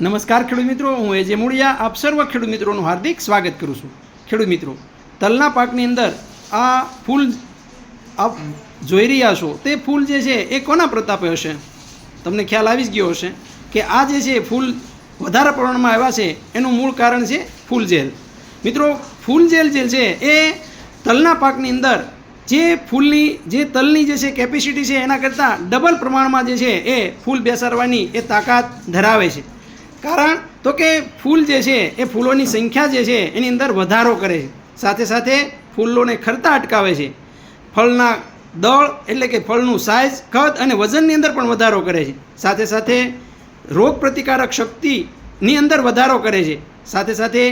નમસ્કાર ખેડૂત મિત્રો, હું એજે મૂળિયા. આપ સર્વ ખેડૂત મિત્રોનું હાર્દિક સ્વાગત કરું છું. ખેડૂત મિત્રો, તલના પાકની અંદર આ ફૂલ આપ જોઈ રહ્યા છો, તે ફૂલ જે છે એ કોના પ્રતાપે હશે? તમને ખ્યાલ આવી જ ગયો હશે કે આ જે છે ફૂલ વધારે પ્રમાણમાં આવ્યા છે, એનું મૂળ કારણ છે ફૂલ જેલ. મિત્રો, ફૂલ જેલ જે છે એ તલના પાકની અંદર જે ફૂલની, જે તલની જે છે કેપેસિટી છે એના કરતાં ડબલ પ્રમાણમાં જે છે એ ફૂલ બેસાડવાની એ તાકાત ધરાવે છે. કારણ તો કે ફૂલ જે છે, એ ફૂલોની સંખ્યા જે છે, એની અંદર વધારો કરે છે. સાથે સાથે ફૂલોને ખરતા અટકાવે છે. ફળના દળ એટલે કે ફળનું સાઇઝ કદ અને વજનની અંદર પણ વધારો કરે છે. સાથે સાથે રોગ પ્રતિકારક શક્તિની અંદર વધારો કરે છે. સાથે સાથે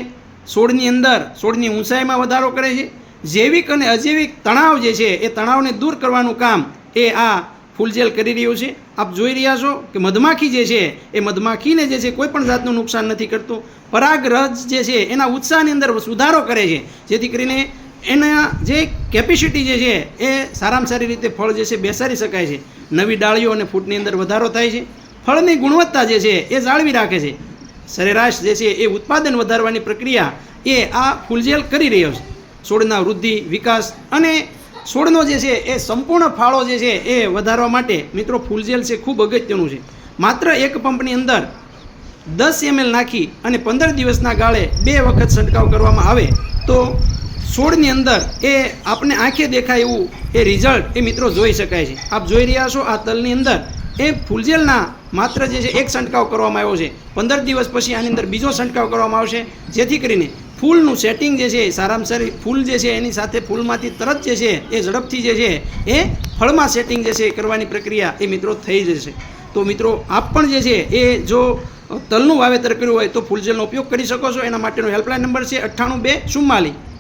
છોડની અંદર, છોડની ઊંચાઈમાં વધારો કરે છે. જૈવિક અને અજૈવિક તણાવ જે છે, એ તણાવને દૂર કરવાનું કામ એ આ ફૂલજેલ કરી રહ્યું છે. આપ જોઈ રહ્યા છો કે મધમાખી જે છે, એ મધમાખીને જે છે કોઈ પણ જાતનું નુકસાન નથી કરતું. પરાગરજ જે છે, એના ઉત્સાહની અંદર સુધારો કરે છે. જેથી કરીને એના જે કેપેસિટી જે છે, એ સારામાં સારી રીતે ફળ જે છે, બેસાડી શકાય છે. નવી ડાળીઓ અને ફૂટની અંદર વધારો થાય છે. ફળની ગુણવત્તા જે છે, એ જાળવી રાખે છે. સરેરાશ જે છે, એ ઉત્પાદન વધારવાની પ્રક્રિયા એ આ ફૂલજેલ કરી રહ્યો છે. છોડના વૃદ્ધિ, વિકાસ અને છોડનો જે છે એ સંપૂર્ણ ફાળો જે છે એ વધારવા માટે મિત્રો ફૂલજેલ છે ખૂબ અગત્યનું છે. માત્ર એક પંપની અંદર દસ એમએલ નાખી અને પંદર દિવસના ગાળે બે વખત છંટકાવ કરવામાં આવે તો છોડની અંદર એ આપને આંખે દેખાય એવું એ રિઝલ્ટ એ મિત્રો જોઈ શકાય છે. આપ જોઈ રહ્યા છો આ તલની અંદર એ ફૂલજેલના માત્ર જે છે એક છંટકાવ કરવામાં આવ્યો છે. પંદર દિવસ પછી આની અંદર બીજો છંટકાવ કરવામાં આવશે. જેથી કરીને ફૂલનું સેટિંગ જે છે, સારામાં સારી ફૂલ જે છે, એની સાથે ફૂલમાંથી તરત જે છે, એ ઝડપથી જે છે, એ ફળમાં સેટિંગ જે છે કરવાની પ્રક્રિયા એ મિત્રો થઈ જશે. તો મિત્રો, આપ પણ જે છે, એ જો તલનું વાવેતર કર્યું હોય તો ફૂલજેલનો ઉપયોગ કરી શકો છો. એના માટેનો હેલ્પલાઇન નંબર છે અઠ્ઠાણું બે ચુમ્માલીસ.